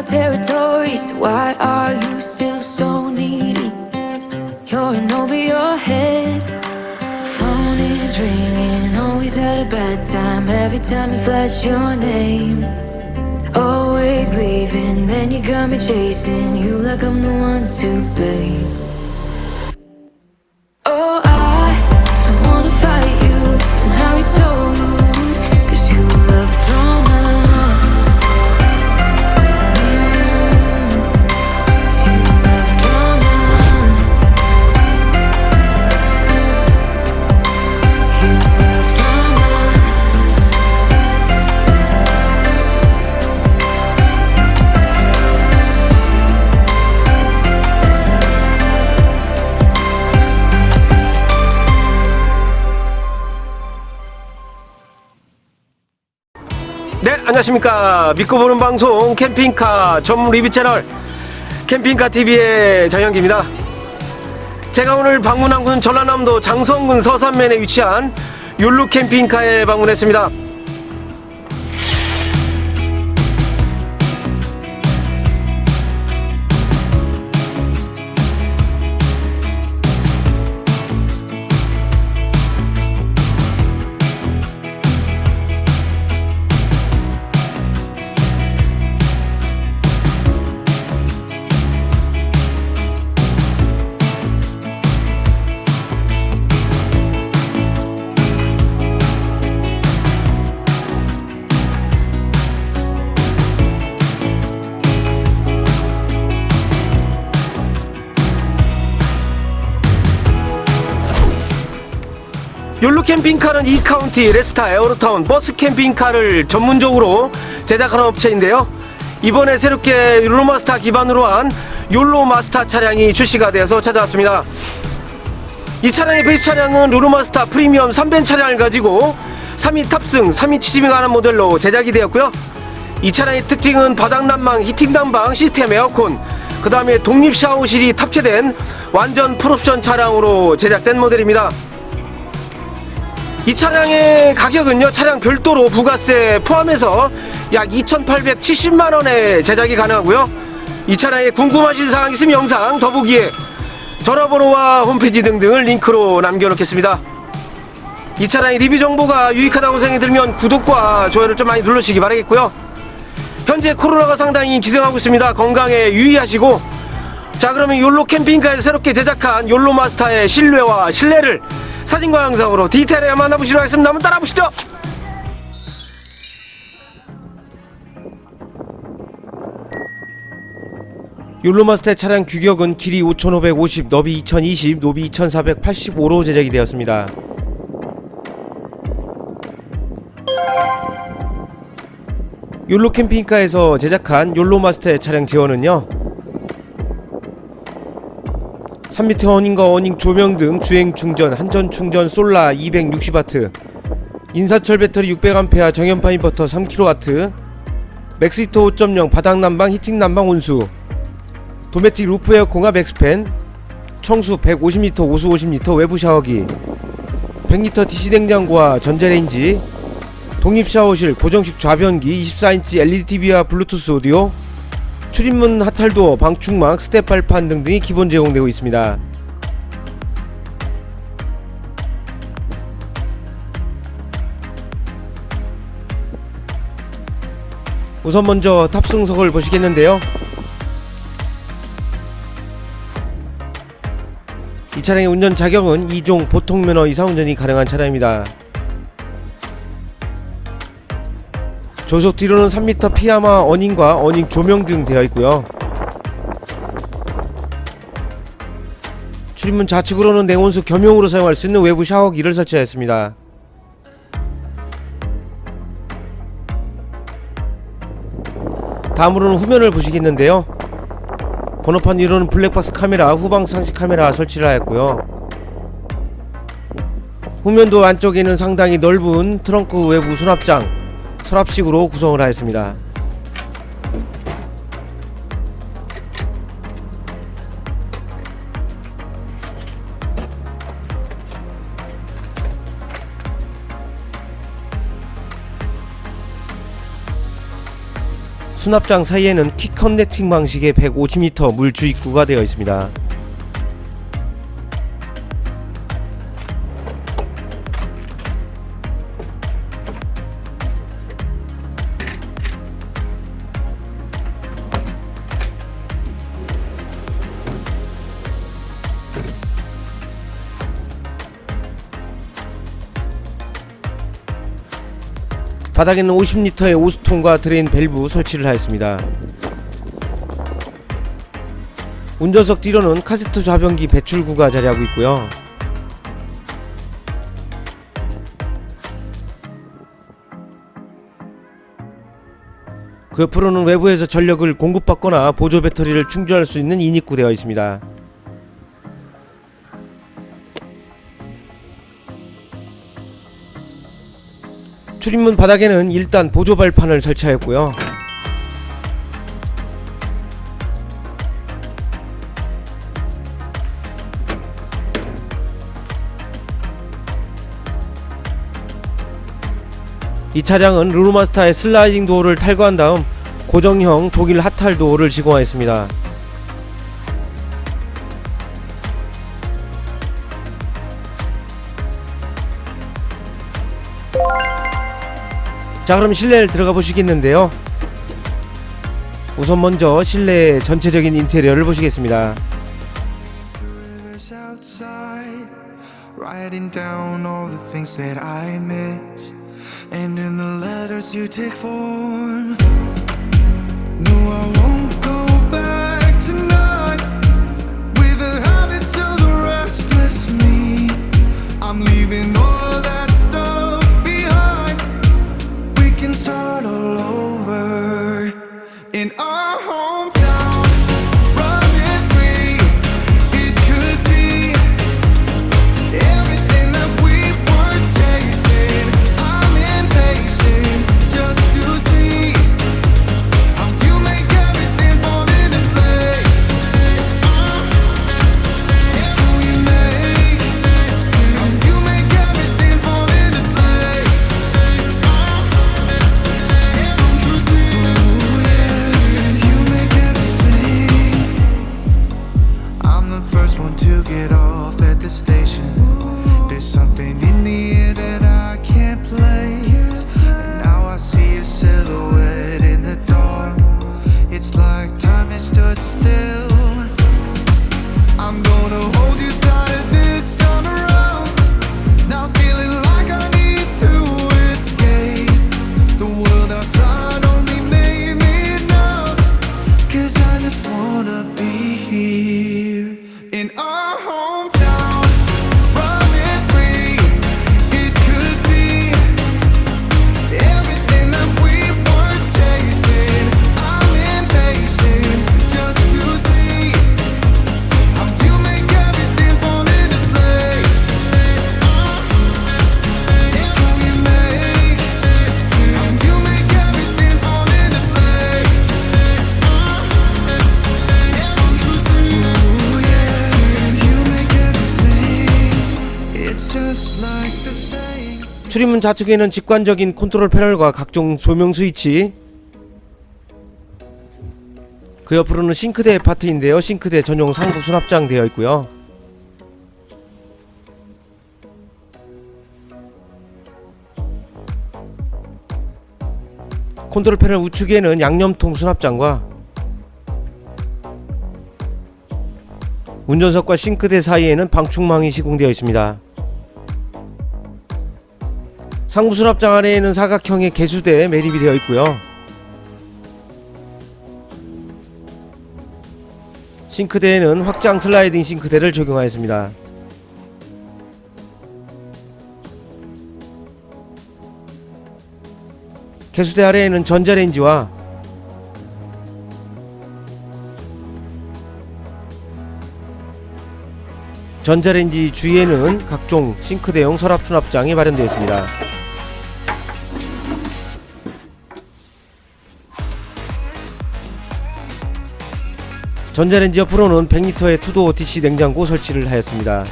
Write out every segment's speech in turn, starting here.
my territory. So why are you still so needy? You're in over your head. Phone is ringing, always at a bad time. Every time you flash your name. Always leaving, then you got me chasing you like I'm the one to blame. 안녕하십니까. 믿고 보는 방송 캠핑카 전문 리뷰 채널 캠핑카 TV의 장현기입니다. 제가 오늘 방문한 곳은 전라남도 장성군 서산면에 위치한 욜로 캠핑카에 방문했습니다. 캠핑카는 이카운티, 레스타, 에어로타운, 버스 캠핑카를 전문적으로 제작하는 업체인데요. 이번에 새롭게 룰마스타 기반으로 한 욜로 마스터 차량이 출시가 되어서 찾아왔습니다. 이 차량의 베이스 차량은 루루마스터 프리미엄 3벤 차량을 가지고 3위 탑승, 3위 취집이 가는 모델로 제작이 되었고요. 이 차량의 특징은 바닥 난방, 히팅 난방, 시스템 에어컨, 그 다음에 독립 샤워실이 탑재된 완전 풀옵션 차량으로 제작된 모델입니다. 이 차량의 가격은요 차량 별도로 부가세 포함해서 약 2,870만원에 제작이 가능하고요. 이 차량에 궁금하신 사항 있으면 영상 더보기에 전화번호와 홈페이지 등등을 링크로 남겨놓겠습니다. 이 차량의 리뷰 정보가 유익하다고 생각이 들면 구독과 좋아요를 좀 많이 눌러주시기 바라겠고요. 현재 코로나가 상당히 기승하고 있습니다. 건강에 유의하시고. 자 그러면 욜로 캠핑카에서 새롭게 제작한 욜로 마스터의 실내와 실내를 사진과 영상으로 디테일하게 만나보시도록 하겠습니다. 한번 따라 보시죠 욜로 마스터의 차량 규격은 길이 5550, 너비 2020, 노비 2485로 제작이 되었습니다. 욜로 캠핑카에서 제작한 욜로 마스터의 차량 지원은요 3m 어닝과 어닝 조명 등 주행 충전, 한전 충전 솔라 260W, 인사철 배터리 600A 정연파 인버터 3kW, 맥시터 5.0 바닥 난방 히팅 난방 온수, 도메틱 루프 에어컨과 맥스팬, 청수 150L 오수 50L 외부 샤워기, 100L DC 냉장고와 전자레인지, 독립 샤워실 고정식 좌변기 24인치 LED TV와 블루투스 오디오, 출입문 하탈도어, 방충망, 스텝 발판 등등이 기본 제공되고 있습니다. 우선 먼저 탑승석을 보시겠는데요. 이 차량의 운전 자격은 2종 보통 면허 이상 운전이 가능한 차량입니다. 조속 뒤로는 3m 피아마 어닝과 어닝 조명 등 되어 있고요. 출입문 좌측으로는 냉온수 겸용으로 사용할 수 있는 외부 샤워기를 설치하였습니다. 다음으로는 후면을 보시겠는데요. 번호판 위로는 블랙박스 카메라, 후방 상시 카메라 설치를 하였고요. 후면도 안쪽에는 상당히 넓은 트렁크 외부 수납장, 서랍식으로 구성을 하였습니다. 수납장 사이에는 킥 커넥팅 방식의 150m 물 주입구가 되어 있습니다. 바닥에는 50리터의 오수통과 드레인 밸브 설치를 하였습니다. 운전석 뒤로는 카세트 좌변기 배출구가 자리하고 있고요. 그 옆으로는 외부에서 전력을 공급받거나 보조 배터리를 충전할 수 있는 인입구 되어 있습니다. 출입문 바닥에는 일단 보조 발판을 설치하였고요. 이 차량은 르노마스타의 슬라이딩 도어를 탈거한 다음 고정형 독일 하탈 도어를 시공하였습니다. 자 그럼 실내를 들어가 보시겠는데요 우선 먼저 실내 전체적인 인테리어를 보시겠습니다 writing down all the things that I miss. And in the letters you take form. No, I won't get off at the station. 좌측에는 직관적인 컨트롤 패널과 각종 조명 스위치. 그 옆으로는 싱크대 파트인데요. 싱크대 전용 상부 수납장 되어 있고요. 컨트롤 패널 우측에는 양념통 수납장과 운전석과 싱크대 사이에는 방충망이 시공되어 있습니다. 상부 수납장 아래에는 사각형의 개수대 매립이 되어 있고요. 싱크대에는 확장 슬라이딩 싱크대를 적용하였습니다. 개수대 아래에는 전자레인지와 전자레인지 주위에는 각종 싱크대용 서랍 수납장이 마련되어 있습니다. 전자레인지 옆으로는 100리터의 투도 DC 냉장고 설치를 하였습니다.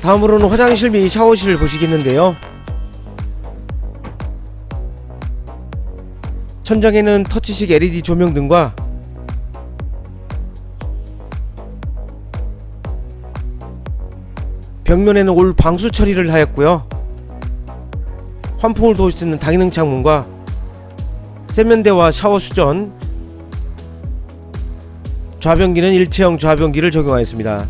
다음으로는 화장실 및 샤워실을 보시겠는데요. 천장에는 터치식 LED 조명 등과 벽면에는 올 방수 처리를 하였고요. 환풍을 도울 수 있는 다기능 창문과 세면대와 샤워 수전, 좌변기는 일체형 좌변기를 적용하였습니다.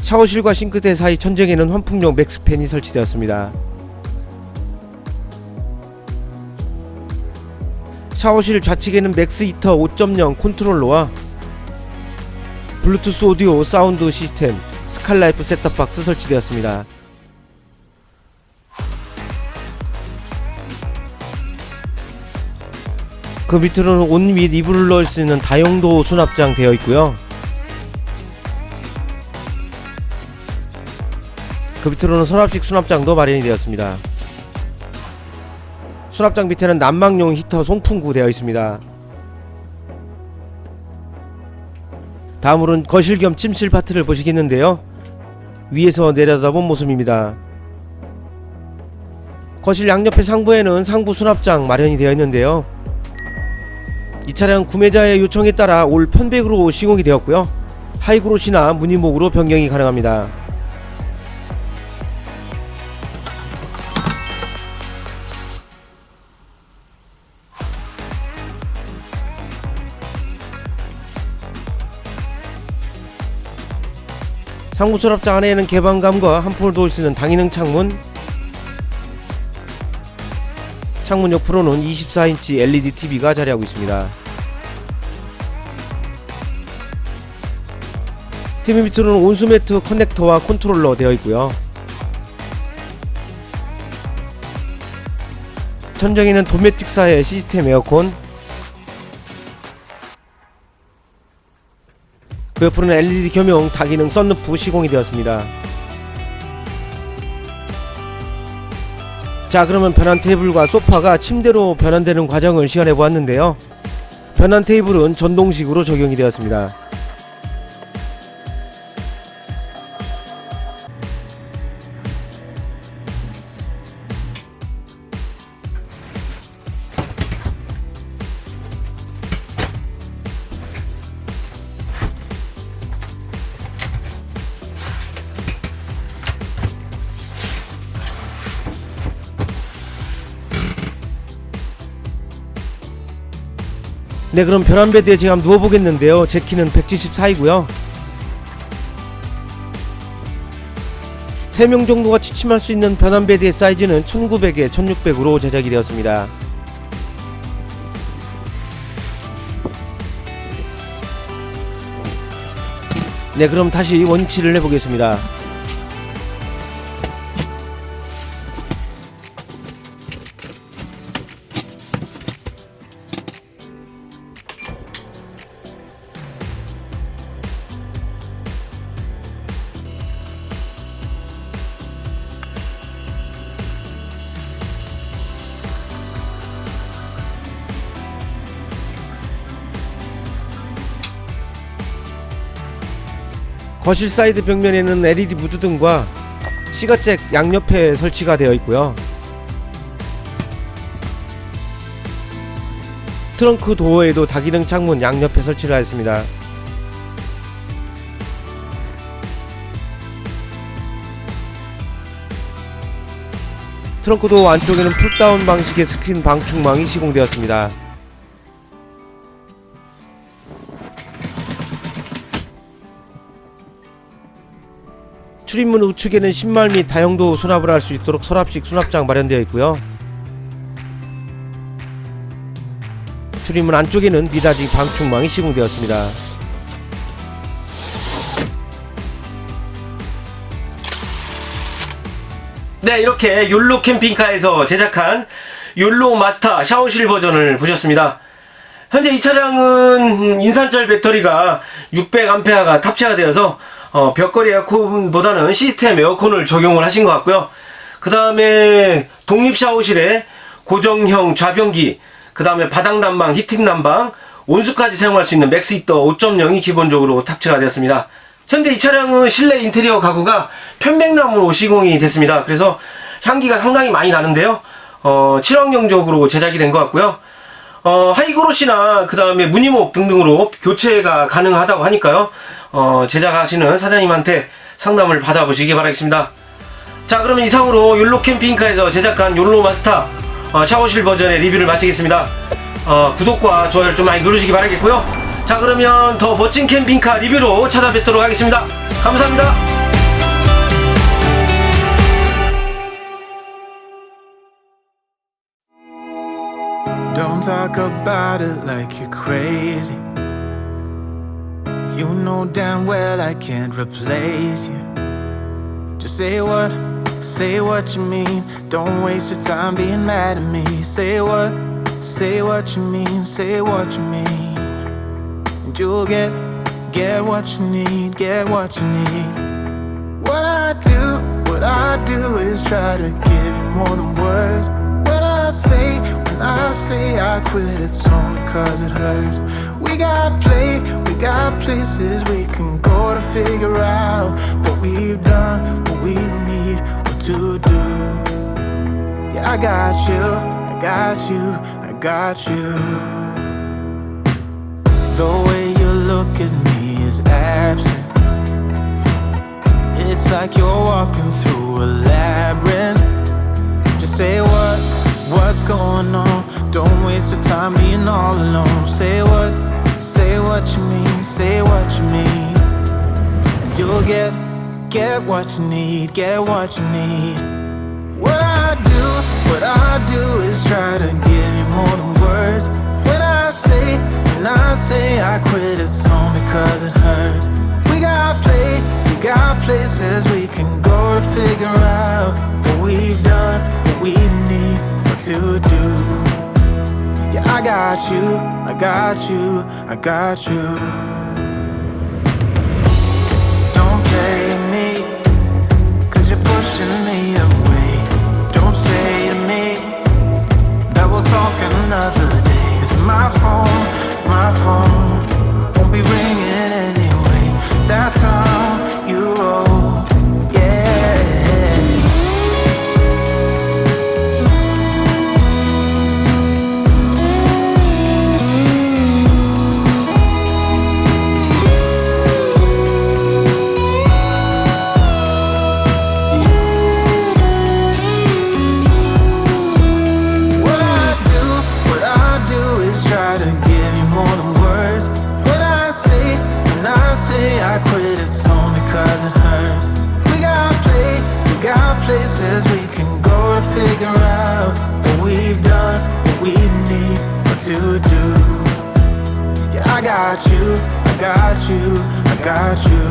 샤워실과 싱크대 사이 천정에는 환풍용 맥스팬이 설치되었습니다. 샤워실 좌측에는 맥스 히터 5.0 컨트롤러와 블루투스 오디오 사운드 시스템 스칼라이프 셋탑박스 설치되었습니다. 그 밑으로는 옷 및 이불을 넣을 수 있는 다용도 수납장 되어 있고요. 그 밑으로는 서랍식 수납장도 마련이 되었습니다. 수납장 밑에는 난방용 히터 송풍구 되어 있습니다. 다음으로는 거실 겸 침실 파트를 보시겠는데요. 위에서 내려다본 모습입니다. 거실 양옆의 상부에는 상부 수납장 마련이 되어 있는데요. 이 차량 구매자의 요청에 따라 올 편백으로 시공이 되었고요. 하이그로시나 무늬목으로 변경이 가능합니다. 상부 수납장 안에는 개방감과 한풍을 도울 수 있는 다기능 창문 창문 옆으로는 24인치 LED TV가 자리하고 있습니다. TV 밑으로는 온수매트 커넥터와 컨트롤러 되어 있고요. 천정에는 도메틱사의 시스템 에어컨 그 옆으로는 LED 겸용 다기능 썬루프 시공이 되었습니다. 자 그러면 변환 테이블과 소파가 침대로 변환되는 과정을 시연해 보았는데요. 변환 테이블은 전동식으로 적용이 되었습니다. 네 그럼 변환 베드에 제가 누워보겠는데요. 제 키는 174이고요. 3명 정도가 취침할 수 있는 변환 베드의 사이즈는 1900에 1600으로 제작이 되었습니다. 네 그럼 다시 원위치를 해보겠습니다 거실 사이드 벽면에는 LED 무드등과 시가잭 양옆에 설치가 되어 있고요. 트렁크 도어에도 다기능 창문 양옆에 설치를 하였습니다. 트렁크 도어 안쪽에는 풀다운 방식의 스크린 방충망이 시공되었습니다. 출입문 우측에는 신발 및 다용도 수납을 할 수 있도록 서랍식 수납장 마련되어 있고요. 출입문 안쪽에는 미닫이 방충망이 시공되었습니다. 네, 이렇게 욜로 캠핑카에서 제작한 욜로 마스터 샤워실 버전을 보셨습니다. 현재 이 차량은 인산철 배터리가 600A가 탑재가 되어서 어, 벽걸이 에어컨보다는 시스템 에어컨을 적용을 하신 것 같고요. 그 다음에 독립 샤워실에 고정형 좌변기, 그 다음에 바닥 난방, 히팅 난방, 온수까지 사용할 수 있는 맥스 히터 5.0이 기본적으로 탑재가 되었습니다. 현재 이 차량은 실내 인테리어 가구가 편백나무로 시공이 됐습니다. 그래서 향기가 상당히 많이 나는데요. 어, 친환경적으로 제작이 된 것 같고요. 어, 하이그로시나 그 다음에 무늬목 등등으로 교체가 가능하다고 하니까요. 어, 제작하시는 사장님한테 상담을 받아보시기 바라겠습니다. 자, 그러면 이상으로 욜로 캠핑카에서 제작한 욜로 마스터 어, 샤워실 버전의 리뷰를 마치겠습니다. 어, 구독과 좋아요를 좀 많이 누르시기 바라겠고요. 자, 그러면 더 멋진 캠핑카 리뷰로 찾아뵙도록 하겠습니다. 감사합니다. Don't talk about it like you're crazy. You know damn well I can't replace you. Just say what, say what you mean. Don't waste your time being mad at me. Say what, say what you mean, say what you mean. And you'll get, get what you need, get what you need. What I do, what I do is try to give you more than words. When I say, when I say I quit, it's only cause it hurts. We got play, got places we can go to figure out what we've done, what we need, what to do. Yeah, I got you, I got you, I got you. The way you look at me is absent. It's like you're walking through a labyrinth. Just say what, what's going on. Don't waste your time being all alone. Say what, what you mean, say what you mean. And you'll get, get what you need, get what you need. What I do, what I do is try to give you more than words. When I say, when I say I quit, it's only cause it hurts. We got play, we got places we can go to figure out what we've done, what we need, what to do. Got you, I got you, I got you. Got you, I got you.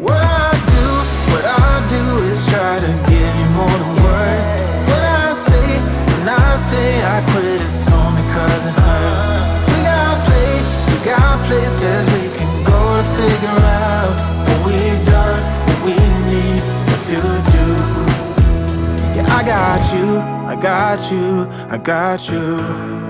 What I do, what I do is try to give you more than words. When I say, when I say I quit, it's only cause it hurts. We got play, we got places we can go to figure out what we've done, what we need, what to do. Yeah, I got you, I got you, I got you.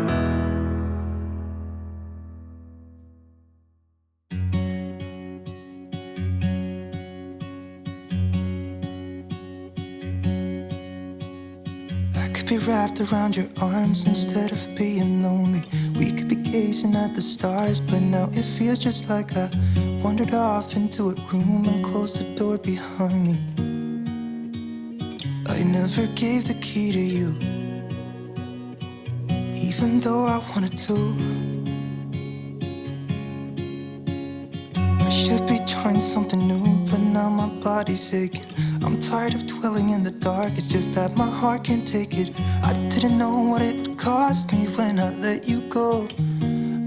Wrapped around your arms instead of being lonely. We could be gazing at the stars, but now it feels just like I wandered off into a room and closed the door behind me. I never gave the key to you, even though I wanted to. I should be trying something new, but now my body's aching. I'm tired of dwelling in the dark, it's just that my heart can't take it. I didn't know what it would cost me when I let you go.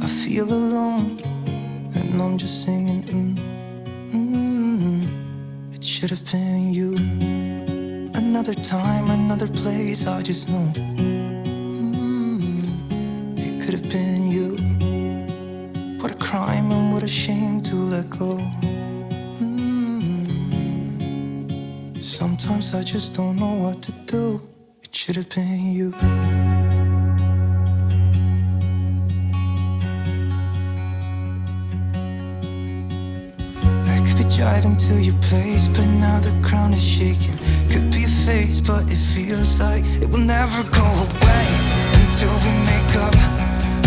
I feel alone, and I'm just singing. Mm, mm, it should have been you. Another time, another place, I just know. I just don't know what to do. It should have been you. I could be driving to your place, but now the ground is shaking. Could be a phase, but it feels like it will never go away until we make up.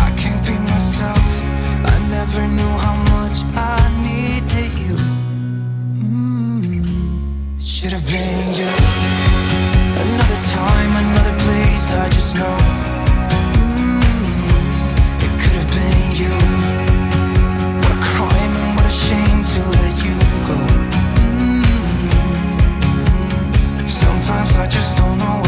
I can't be myself. I never knew how Should have been you. Another time, another place. I just know. Mm, it could have been you. What a crime and what a shame to let you go. Mm. Sometimes I just don't know